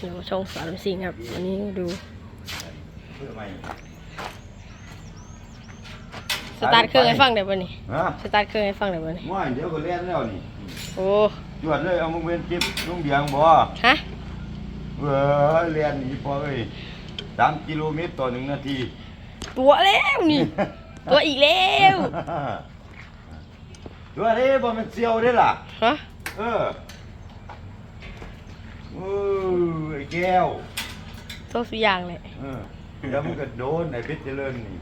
เดี๋ยวช่องสารสิงห์ครับ อันนี้ดูเพื่อไม่สตาร์ทเครื่องให้ฟังได้ป่ะนี่ฮะสตาร์ทเครื่องให้ฟังได้ป่ะนี่ว่าเดี๋ยวก็เล่นแล้วนี่โอ้จวดเลยเอามึงเป็นจิบลุงเบียงบ่ฮะเออเรียนนี่พอเอ้ยสามกิโลเมตรต่อหนึ่งนาที ตัวแล้วนี่ ตัวอีกแล้วตัวนี้บ่มันเซียวได้ล่ะฮะเออ เออไอ้แก้วตัวสุดอย่างเลยเออแล้วมันก็โดนไอ้เพชรเจริญนี่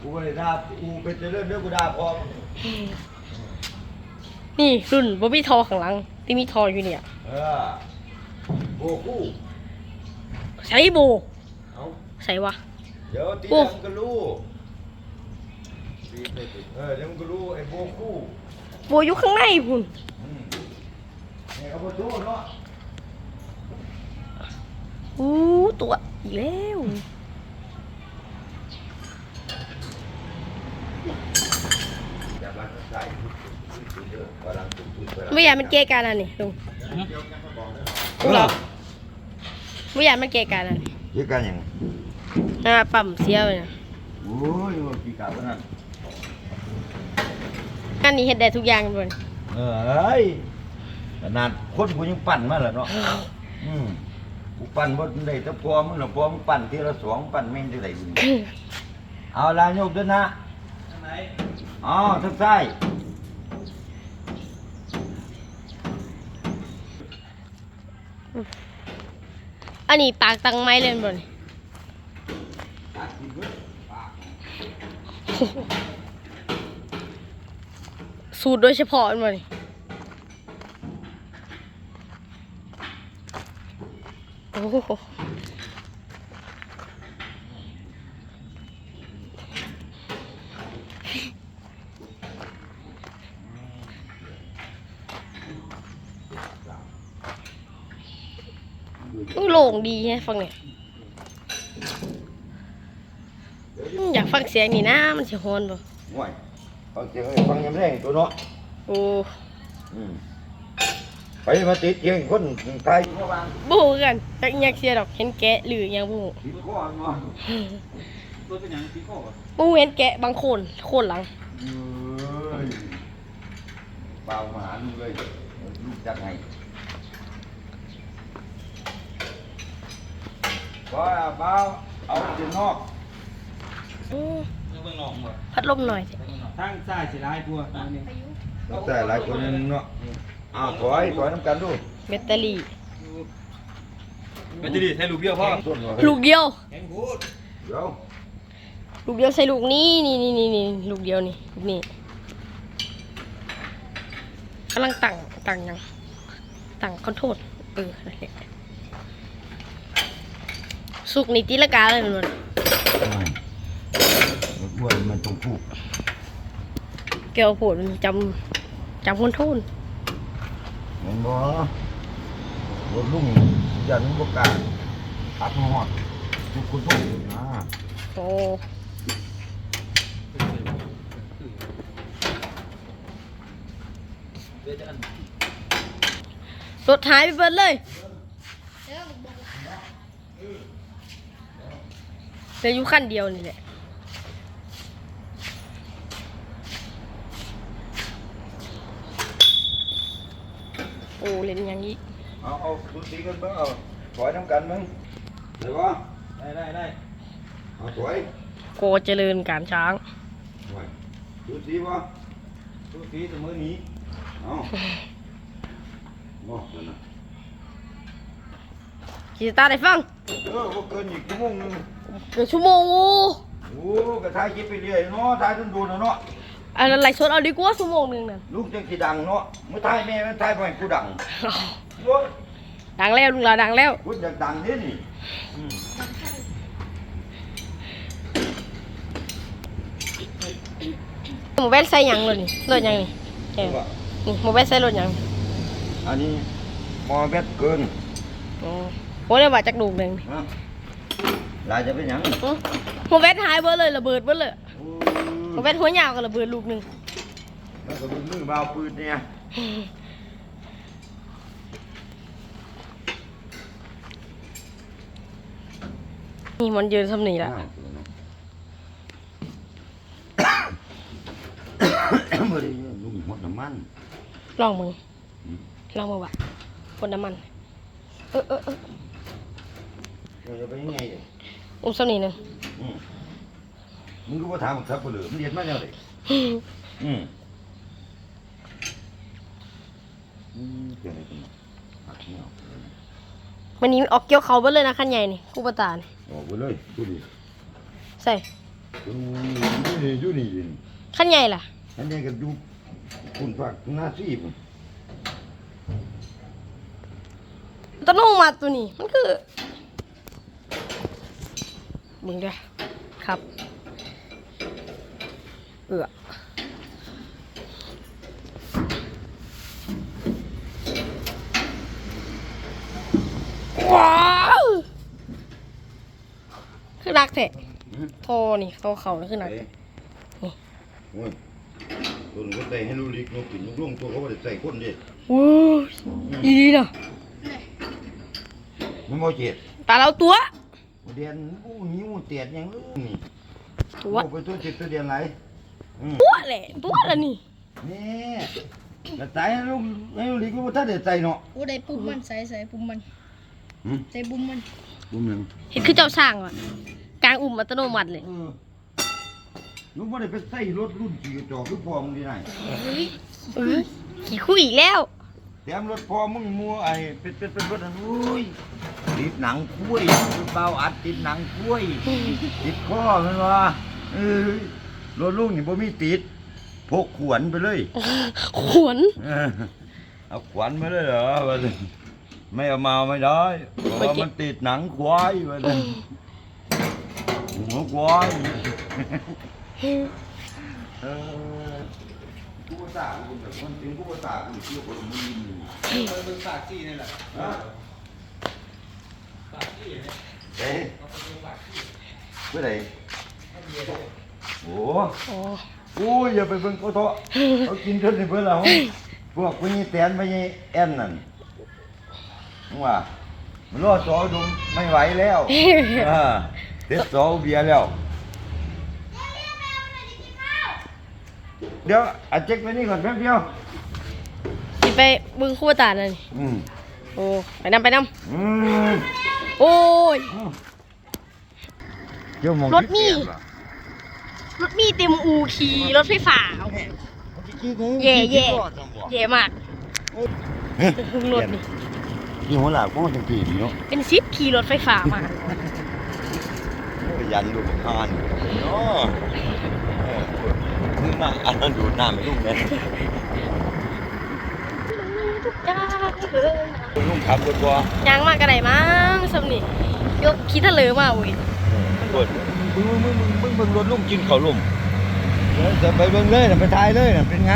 กูก็เลยด่ากูเพชรเจริญเด้อกูด่าพอนี่รุ่นบ่มีทอข้างหลัง ที่มีทออยู่เนี่ย เออโบกูใช้โบเอาใส่วะ เดี๋ยวตีโอ้ แล้วมันก็รู้เออเดี๋ยวมันก็รู้ไอ้โบกูโบอยู่ข้างในพุ่นอืมเนี่ยเอาไปดูเนาะอู้ตัวอีกแล้วอย่าบังใส่เยอะกำลังตุ้มๆไม่อยากมันเกะกันอันนี้ลุงลุงเหรอไม่อยากมันเกะกันอันนี้เยอะกันยังอ่าปั๊มเสียไปนะโอ้ยว่ากี่กะวะนั่นอันนี้เฮ็ดได้ทุกอย่างเลยเอ้ย ขนาดคนกูยังปั่นมาแล้วเนาะอืมกูปั่นบ่ได้แต่พอมึงน่ะพอมึงปั่นทีละสองปั่นแม่งได้บุญเอาลายกเด้อนะอ๋อทักซ้ายอันนี้ปากตังไม้เลยบ่นี่สูตรโดยเฉพาะมันบ่นี่ โอ้อู้โล่งดีฮะฟังเนี่ยอยากฟังเสียงนี่นะ มันสิฮอนบ่ห่วยฟังเสียงฟังยังแรงตัวเนาะโอ้อืม ไปมาติดเสียงคนตายอยู่บ้านบฮูกันจักอิหยังเสียดอกเห็นแกะหรืออิหยังบฮูติดคอเนาะรถเป็นอย่างที่ข้อก่อนบฮูเห็นแกะบางโคนโคนหลัง เอ้ยเบามาหาลูกเลยลูกจักไงบ่เบาเอาเสียงนอกอืมเบื้องนอกหมดพัดลมหน่อยสิ ทางซ้ายสิร้ายกลัวอันนี้แต่หลายคนนึงเนาะ อ้าวถอยถอยน้ำกันดูแบตเตอรี่ แบตเตอรี่ใช้ลูกเดียวพ่อต้นหัวลูกเดียวแข็งพูดเดี๋ยวลูกเดียวใส่ลูกนี้นี่นี่นี่นี่ลูกเดียวนี่ลูกนี้กำลังตั้งตั้งยังตั้งขอโทษเออนั่นแหละสุกนี่ตีละกาเลยมันอ้วนมันต้องพูก เกี่ยวโผดมันจำจำคนโทนเห็นบ่รถลุ่งยันบ่กล้าอัดหอดทุกคนทุกนะโอ้รถหายไปเบิดเลยเหลืออยู่ขั้นเดียวนี่แหละ เล่นอย่างนี้เอาเอาสุตีกันเบิ่งเอาถอยน้ำกันมึงเดี๋ยวบ่ได้ได้ได้เอาถอยโกเจริญการช้างถอยสุตีบ่ทุกทีเสมอนี้เอาบ่นั่นน่ะกีตาร์ได้ฟังเออบ่เกินอีกชั่วโมงนึงเกือบชั่วโมงโอ้โอ้ก็ถ่ายคลิปไปเรื่อยเนาะถ่ายจนดูเนาะ อันนั้นไลฟ์สดเอาดีกว่าชั่วโมงหนึ่งนั่นลูกจังสิดังเนาะเมื่อถ่ายแม่มันถ่ายบ่ให้กูดังโอ้ยดังแล้วลุงหลาดังแล้วกูอยากดังเด้นี่อืมหมูแบนใส่หยังเลยนี่รถหยังนี่แกนี่หมูแบนใส่รถหยังอันนี้มอแบตเกินโอ้โหเลยว่าจากลูกหนึ่งนี่ฮะลายจะเป็นหยังอื้อหมูแบนหายเบิดเลยระเบิดเบิดเลย ก็เป็นหัวยาวกับระเบิดลูกหนึ่งแล้วก็มือเบาปืนเนี่ยนี่มันยืนสำนีละลุงหมดน้ำมันลองมึงลองมึงวะหนน้ำมัน เออเออเออจะไปยังไงอุ้มสำนีหนึ่ง มมึงก็ว่าถามครับบ่เหลือมันเรียนมาแล้วเลยอืมอืมเกิดอะไรขึ้นมาหักไม่ออกวันนี้ออกเกี่ยวเขาไปเลยนะขั้นใหญ่นี่กูประตานี่ออกไปเลยดูดิใส่ดูนี่ดูนี่ดูนี่ขั้นใหญ่ล่ะอันนี้ก็ดูคุณฝากหน้าที่ผมต้นนุ่งมาตัวนี้มันคือมึงเด้อครับ เอือว้าวคือรักแท้โทนี่โทเขานี่คือรักเอ้ยนี่โอ้ยตัวนึงก็ใส่ให้ลูกลิกลูกกินลูกลงตัวเขาบ่ได้ใส่คนเดิวู้ยอีดีเนาะมันบ่เจ็ดตาเราตัวเดียนอู้นิ้วเตียดหยังลูกนี่ตัวโอ้ไปตัวเจ็ดตัวเดียนไหลอืม ตัวแหละตัวละนี่นี่แล้วตายให้ลูกให้ลูกลิกลูกบ่ทันได้ใส่เนาะโอ้ได้ปุ่มมันใส่ใส่ปุ่มมันหืมใส่ปุ่มมันบุ้มหนึงเห็นคือเจ้าสร้างว่ะกลางอุ่มอัตโนมัติเลย เออลูกบ่ได้ไปใส่รถรุ่นขี่กระจอกคือพ่อมึงดีไหนเออขี่คุยอีกแล้ว แถมรถพ่อมึงมัวไอ้เป็นเป็นเป็นรถอันอุ้ยติดหนังคุ้ยเบาอัดติดหนังคุ้ยติดข้อมันว่าเออ รถลูกนี่บ่มีติดพกขวนไปเลยขวน เออเอาขวัญมาเลยเหรอวะสิไม่เอามาไม่ได้เพราะว่ามันติดหนังควายวะสิหัวควายเออกูภาษากูแบบคนจริงกูภาษากูเที่ยวคนมึงเออมึงปากจี้นี่แหละฮะปากจี้เนี่ยเอ๊ะเอาไปดูปากจี้เมื่อไหร่ โอ้โอ้โอ้ยอย่าไปเบิ่งเขาเถอะเขากินจนในเบิ่งแล้วพวกพญีแตนพญีแอนนั่นว่ามันรอจอดูไม่ไหวแล้วอ่าเด็ดสอเบียร์แล้ว เดี๋ยวอาเจ็คไปนี่ก่อนแป๊บเดียวสิไปบึงคู่ตานั่นนี่อืมโอ้ไปนำไปนอืมำโอ้ยเดี๋ยวมองรถมีร ถมีเต็มอูขี่รถไฟฟ้าเย่เย่ เย่มากเฮ้ยรถนี่ยี่หัวหลาก็จังกี่ดีเนาะเป็นซิปขี่รถไฟฟ้ามายันดูทานเนาะเออมึงมาอันนั้นดูดน้ำไม่ลูกเลยทุกอย่างเลยลุงขับรถบ่ยางมากกระไดมั้งสำนี่ยกขี้ทะเลมาอุ้ยรถ มึงมึงมึงมึงมึงรถลุงกินข้าวลุ่มเดี๋ยวจะไปเบิ่งเลยน่ะไปถ่ายเลยน่ะเป็นไง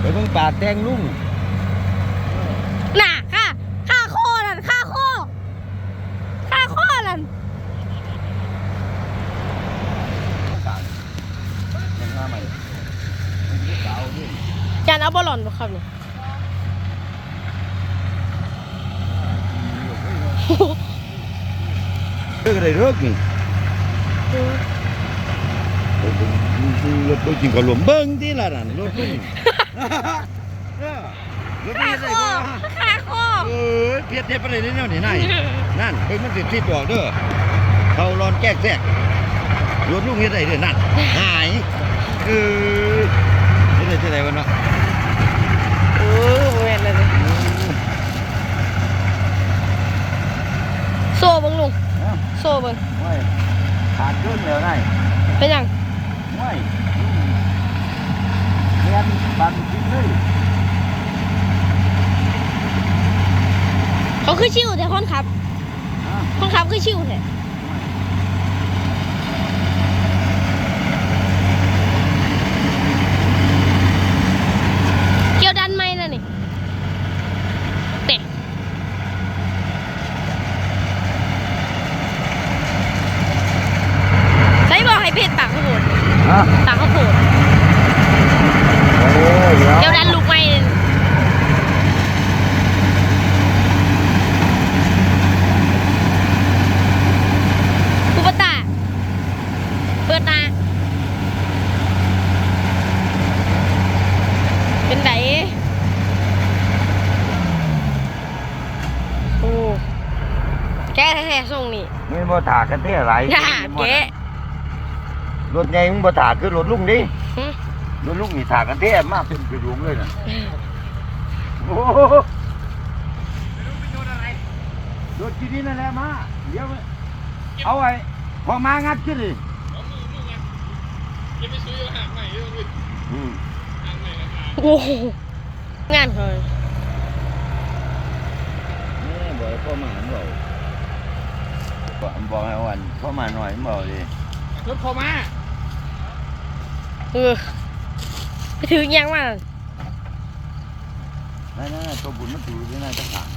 ไปเบิ่งปากแตงลุงน่ะค่าค่าโคนั่นค่าโคค่าโคนั่นยังมาใหม่มันจะสาวนี่จานเอาบอลลอนบ่ครับนี่เลิกอะไรเลิกนี่ รถลุงกินข้าวลุ่มเบิ่งที่ละนั่นรถลุงเออรถค่าลุงโคได้บ่ค่าโคเออเพียรเทปอะไรนี่เนี่ยนี่นายนั่นเพิ่งมันสิทิดออกเด้อเขาร้อนแก้แทรกรถลุงเฮ็ดได้เด้อนั่นหายเออเฮ็ดได้ที่ไหนวะเนาะเออบ่แม่นเลยโซ่บิ่งลุงโซ่บิ่ง ขาดเกินแล้วนายเป็นหยังไม่เรียนบันกินเลยเขาคือชิวแต่คนขับอะคนขับคือชิวแท้เกี่ยวดันไหมน่ะนี่เตะใส่บอกให้เพชรตากข้าวโพด อะ ตากข้าวโพด โอ้ยเดี๋ยว เกี่ยวดันลูกไหมนั่น แก้แท้ๆส่งนี่ ไม่ บ่ถากันเท่าไหร่น่าแกะรถใหญ่มึงบ่ถาคือรถลุงดิหึรถลุงนี่ถากันเท่มากเป็นกระดุมเลยน่ะโอ้โหรถที่นี่นั่นแหละมาเดี๋ยวเอาไว้พอมางัดขึ้นดิอืมโอ้โหงานเขานี่บอกให้พ่อมาบอก บอกบอกให้วันพ่อมาหน่อยบอกดิรถพอมาเออไปถือยังมานั่นนั่นตัวบุญมันถือที่นั่นต้องถาม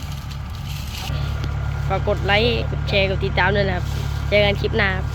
ฝากกดไลค์ กดแชร์ กดติดตามด้วยนะครับ เจอกันคลิปหน้าครับ